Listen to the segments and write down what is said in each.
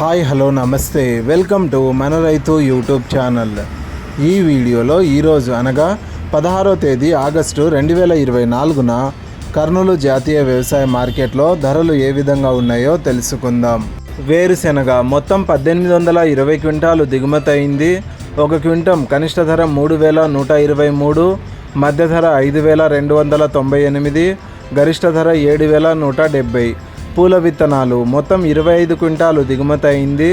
Hi hello నమస్తే. Welcome to మన రైతు యూట్యూబ్ ఛానల్. ఈ వీడియోలో ఈరోజు అనగా పదహారో తేదీ ఆగస్టు రెండు వేల ఇరవై నాలుగున కర్నూలు జాతీయ వ్యవసాయ మార్కెట్లో ధరలు ఏ విధంగా ఉన్నాయో తెలుసుకుందాం. వేరుశెనగ మొత్తం పద్దెనిమిది వందల ఇరవై క్వింటాలు దిగుమతి అయింది. ఒక క్వింటం కనిష్ట ధర మూడు వేల నూట ఇరవై మూడు మధ్య ధర ఐదు వేల రెండు వందల తొంభై ఎనిమిది గరిష్ట ధర ఏడు వేల నూట డెబ్బై. పూల విత్తనాలు. మొత్తం ఇరవై ఐదు క్వింటాలు దిగుమతి అయింది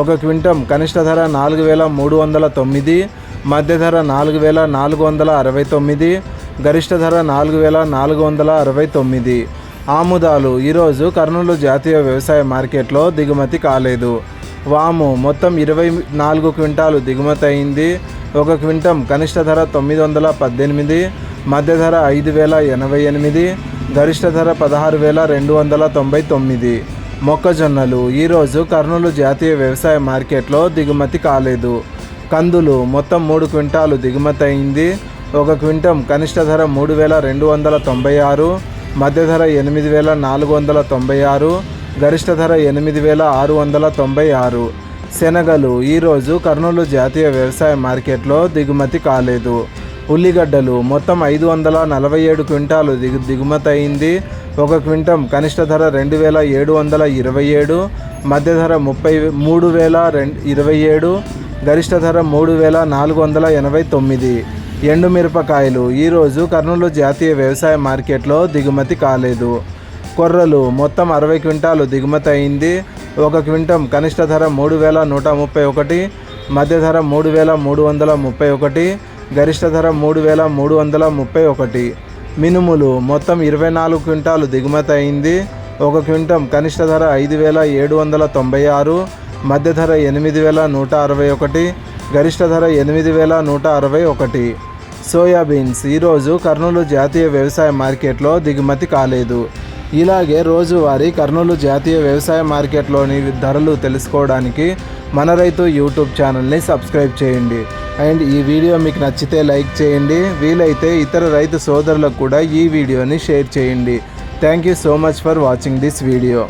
ఒక క్వింటం కనిష్ట ధర నాలుగు వేల మూడు వందల తొమ్మిది మధ్య ధర నాలుగు వేల నాలుగు వందల అరవై తొమ్మిది గరిష్ట ధర నాలుగు వేల నాలుగు వందల అరవై తొమ్మిది. ఆముదాలు ఈరోజు కర్నూలు జాతీయ వ్యవసాయ మార్కెట్లో దిగుమతి కాలేదు. వాము మొత్తం ఇరవై నాలుగు క్వింటాలు దిగుమతి అయింది ఒక క్వింటం కనిష్ట ధర తొమ్మిది వందల పద్దెనిమిది మధ్య ధర ఐదు వేల ఎనభై ఎనిమిది గరిష్ట ధర పదహారు వేల రెండు వందల తొంభై తొమ్మిది. మొక్కజొన్నలు. ఈరోజు కర్నూలు జాతీయ వ్యవసాయ మార్కెట్లో దిగుమతి కాలేదు. కందులు మొత్తం మూడు క్వింటాలు దిగుమతి అయింది. ఒక క్వింటం కనిష్ట ధర మూడు వేల రెండు వందల తొంభై ఆరు మధ్య ధర ఎనిమిది వేల నాలుగు వందల తొంభై ఆరు గరిష్ట ధర ఎనిమిది వేల ఆరు వందల తొంభై ఆరు. శనగలు. ఈరోజు కర్నూలు జాతీయ వ్యవసాయ మార్కెట్లో దిగుమతి కాలేదు. ఉల్లిగడ్డలు మొత్తం ఐదు వందల నలభై ఏడు క్వింటాలు దిగు దిగుమతి అయింది ఒక క్వింటం కనిష్ట ధర రెండు వేల ఏడు వందల ఇరవై ఏడు మధ్య ధర ముప్పై మూడు వేల రెండు ఇరవై ఏడు గరిష్ట ధర మూడు వేల నాలుగు వందల ఎనభై తొమ్మిది. ఎండుమిరపకాయలు ఈరోజు కర్నూలు జాతీయ వ్యవసాయ మార్కెట్లో దిగుమతి కాలేదు. కొర్రలు మొత్తం అరవై క్వింటాలు దిగుమతి అయింది ఒక క్వింటం కనిష్ట ధర మూడు వేల నూట ముప్పై ఒకటి మధ్య ధర మూడు వేల మూడు వందల ముప్పై ఒకటి గరిష్ట ధర మూడు వేల మూడు వందల ముప్పై ఒకటి. మినుములు మొత్తం ఇరవై నాలుగు క్వింటాలు దిగుమతి అయింది. ఒక క్వింటం కనిష్ట ధర ఐదు వేల ఏడు వందల తొంభై ఆరు. మధ్య ధర ఎనిమిది వేల నూట అరవై ఒకటి. గరిష్ట ధర ఎనిమిది వేల నూట అరవై ఒకటి. సోయాబీన్స్ ఈరోజు కర్నూలు జాతీయ వ్యవసాయ మార్కెట్లో దిగుమతి కాలేదు. ఇలాగే రోజువారీ కర్నూలు జాతీయ వ్యవసాయ మార్కెట్లోని ధరలు తెలుసుకోవడానికి మన రైతు యూట్యూబ్ ఛానల్ని సబ్స్క్రైబ్ చేయండి. అండ్ ఈ వీడియో మీకు నచ్చితే లైక్ చేయండి. వీలైతే ఇతర రైతు సోదరులకు కూడా ఈ వీడియోని షేర్ చేయండి. Thank you so much for watching this video.